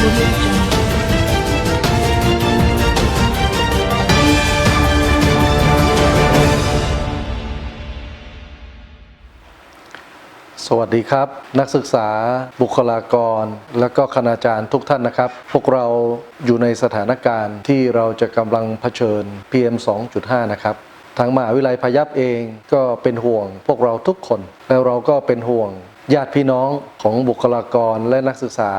สวัสดีครับ นักศึกษาบุคลากร และก็คณาจารย์ทุกท่านนะครับ พวกเราอยู่ในสถานการณ์ที่เราจะกำลังเผชิญ PM 2.5 นะครับทางมหาวิทยาลัยพยัพเองก็เป็นห่วงพวกเราทุกคน แล้วเราก็เป็นห่วงญาติพี่น้องของบุคลากรและนักศึกษา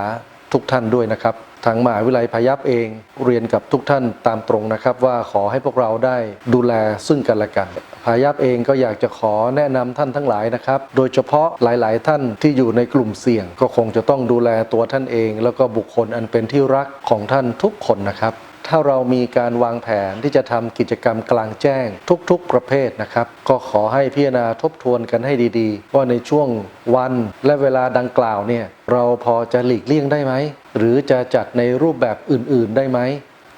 ทุกท่านด้วยนะครับ ทางมหาวิทยาลัยพยัพเองเรียนกับทุกท่านตามตรงนะครับ ว่าขอให้พวกเราได้ดูแลซึ่งกันและกันพายัพเองก็อยากจะขอแนะนำท่านทั้งหลายนะครับ โดยเฉพาะหลาย ๆ ท่านที่อยู่ในกลุ่มเสี่ยง ก็คงจะต้องดูแลตัวท่านเอง แล้วก็บุคคลอันเป็นที่รักของท่านทุกคนนะครับ ถ้าเรามีการวางแผนที่จะทำกิจกรรมกลางแจ้งทุกๆประเภทนะครับ ก็ขอให้พิจารณาทบทวนกันให้ดีๆ ว่าในช่วงวันและเวลาดังกล่าวเนี่ยเราพอจะหลีกเลี่ยงได้ไหม หรือจะจัดในรูปแบบอื่นๆได้ไหม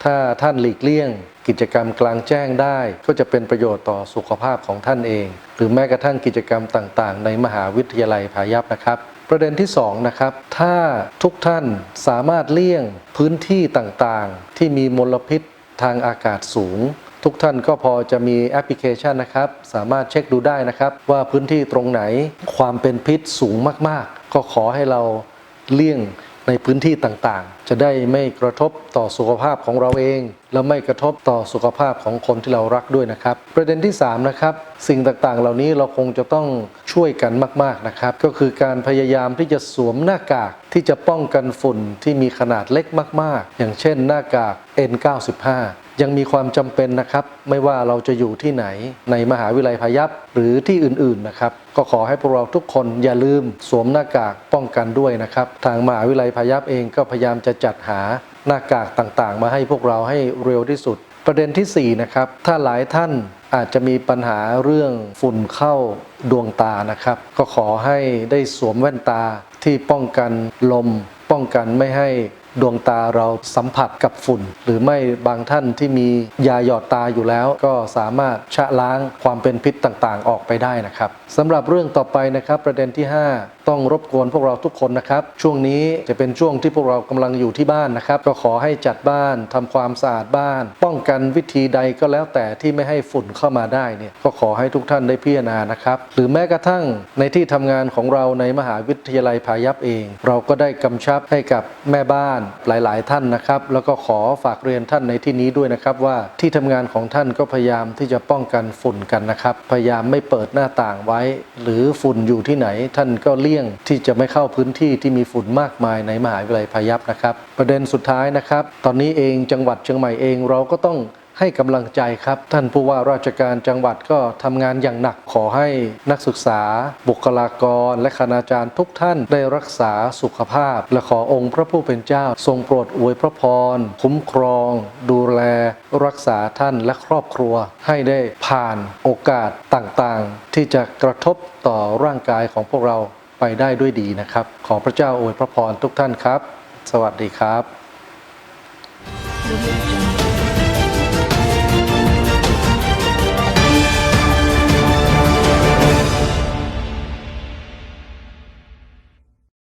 ถ้าท่านหลีกเลี่ยง กิจกรรมกลางแจ้งได้ ก็จะเป็นประโยชน์ต่อสุขภาพของท่านเอง หรือแม้กระทั่งกิจกรรมต่างๆ ในมหาวิทยาลัยพายัพนะครับ ประเด็นที่2นะครับถ้าทุกท่านสามารถเลี่ยงพื้นที่ต่างๆ ที่มีมลพิษทางอากาศสูง ทุกท่านก็พอจะมีแอปพลิเคชันนะครับ สามารถเช็คดูได้นะครับ ว่าพื้นที่ตรงไหนความเป็นพิษสูงมากๆ ก็ขอให้เราเลี่ยง ในพื้นที่ต่างๆ จะได้ไม่กระทบต่อสุขภาพของเราเอง และไม่กระทบต่อสุขภาพของคนที่เรารักด้วยนะครับ ประเด็นที่ 3 นะครับ สิ่งต่างๆ เหล่านี้เราคงจะต้องช่วยกันมากๆนะครับ ก็คือการพยายามที่จะสวมหน้ากากที่จะป้องกันฝุ่นที่มีขนาดเล็กมาก ๆ อย่างเช่นหน้ากาก N95 ยังมีความจำเป็นนะครับ ไม่ว่าเราจะอยู่ที่ไหนในมหาวิทยาลัยพยัพหรือที่อื่นๆนะครับ ก็ขอให้พวกเราทุกคนอย่าลืมสวมหน้ากากป้องกันด้วยนะครับ ทางมหาวิทยาลัยพยัพเองก็พยายามจะจัดหาหน้ากากต่างๆ มาให้พวกเราให้เร็วที่สุด ประเด็นที่4นะครับถ้าหลายท่านอาจจะมีปัญหาเรื่องฝุ่นเข้าดวงตานะครับ ก็ขอให้ได้สวมแว่นตาที่ป้องกันลม ป้องกันไม่ให้ ดวงตาเราสัมผัสกับฝุ่น หรือไม่บางท่านที่มียาหยอดตาอยู่แล้ว ก็สามารถชะล้างความเป็นพิษต่างๆ ออกไปได้นะครับสำหรับเรื่องต่อไปนะครับ ประเด็นที่ 5 ต้องรบกวนพวกเราทุกคนนะครับ ช่วงนี้จะเป็นช่วงที่พวกเรากำลังอยู่ที่บ้านนะครับ ก็ขอให้จัดบ้านทำความสะอาดบ้าน ป้องกันวิธีใดก็แล้วแต่ที่ไม่ให้ฝุ่นเข้ามาได้เนี่ยก็ขอให้ทุกท่านได้พิจารณานะครับ หรือแม้กระทั่งในที่ทำงานของเราในมหาวิทยาลัยพายัพเอง เราก็ได้กำชับให้กับแม่บ้านหลาย ๆ ท่านนะครับ แล้วก็ขอฝากเรียนท่านในที่นี้ด้วยนะครับ ว่าที่ทำงานของท่านก็พยายามที่จะป้องกันฝุ่นกันนะครับ พยายามไม่เปิดหน้าต่างไว้ หรือฝุ่นอยู่ที่ไหน ท่านก็เลี่ยงที่จะไม่เข้าพื้นที่ที่มีฝุ่นมากมายในมหาวิทยาลัยพายัพนะครับ ประเด็นสุดท้ายนะครับ ตอนนี้เองจังหวัดเชียงใหม่เองเราก็ต้อง ให้กำลังใจครับ ท่านผู้ว่าราชการจังหวัดก็ทำงานอย่างหนักขอให้นักศึกษา บุคลากร และคณาจารย์ทุกท่านได้รักษาสุขภาพ และขอองค์พระผู้เป็นเจ้า ทรงโปรดอวยพระพร คุ้มครอง ดูแล รักษาท่านและครอบครัว ให้ได้ผ่านโอกาสต่างๆ ที่จะกระทบต่อร่างกายของพวกเราไปได้ด้วยดีนะครับ ขอพระเจ้าอวยพระพรทุกท่านครับ สวัสดีครับ